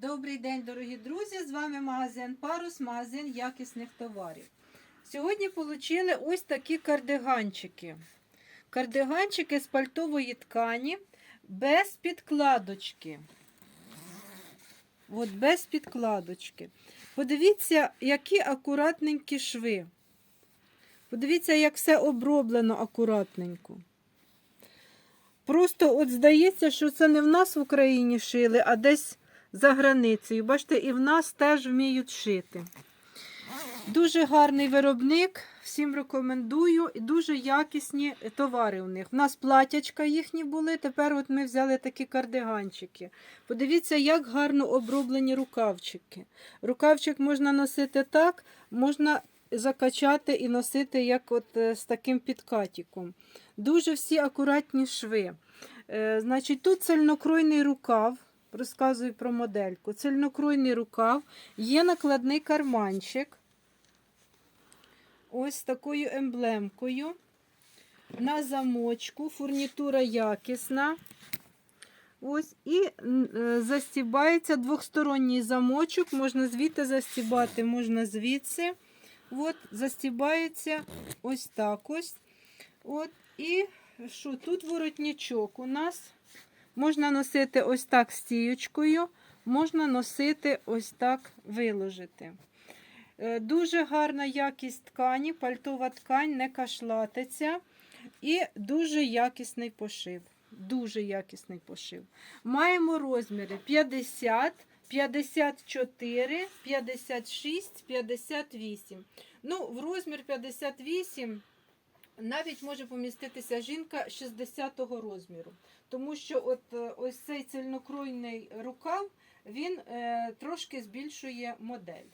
Добрий день, дорогі друзі! З вами магазин Парус, магазин якісних товарів. Сьогодні отримали ось такі кардиганчики. Кардиганчики з пальтової ткані без підкладочки. От без підкладочки. Подивіться, які акуратненькі шви. Подивіться, як все оброблено акуратненько. Просто от здається, що це не в нас в Україні шили, а десь за границею. Бачите, і в нас теж вміють шити. Дуже гарний виробник, всім рекомендую. І дуже якісні товари у них. У нас платячка їхні були, тепер от ми взяли такі кардиганчики. Подивіться, як гарно оброблені рукавчики. Рукавчик можна носити так, можна закачати і носити як от е, з таким підкатіком. Дуже всі акуратні шви. Е, Значить, тут цельнокройний рукав. Розказую про модельку. Цельнокройний рукав, є накладний карманчик. Ось такою емблемкою. На замочку, фурнітура якісна. Ось, і е, застібається двохсторонній замочок. Можна звідти застібати, можна звідси. От, застібається ось так ось. От, і що тут воротничок у нас. Можна носити ось так стіючкою, можна носити ось так виложити. Е, Дуже гарна якість ткані, пальтова ткань не кашлатиться. І дуже якісний пошив. Дуже якісний пошив. Маємо розміри 50, 54, 56, 58. Ну, в розмір 58 навіть може поміститися жінка 60-го розміру. Тому що от е, ось цей цельнокройний рукав він е, трошки збільшує модель.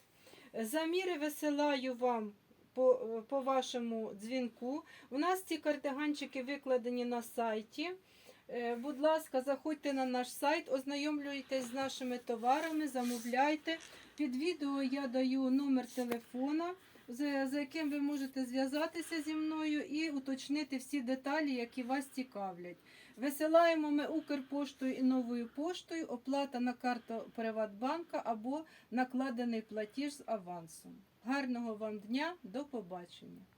Заміри висилаю вам по, е, по вашому дзвінку. У нас ці кардиганчики викладені на сайті. Е, Будь ласка, заходьте на наш сайт, ознайомлюйтесь з нашими товарами, замовляйте. Під відео я даю номер телефона, за яким ви можете зв'язатися зі мною і уточнити всі деталі, які вас цікавлять. Висилаємо ми Укрпоштою і новою поштою, оплата на карту Приватбанка або накладений платіж з авансом. Гарного вам дня, до побачення!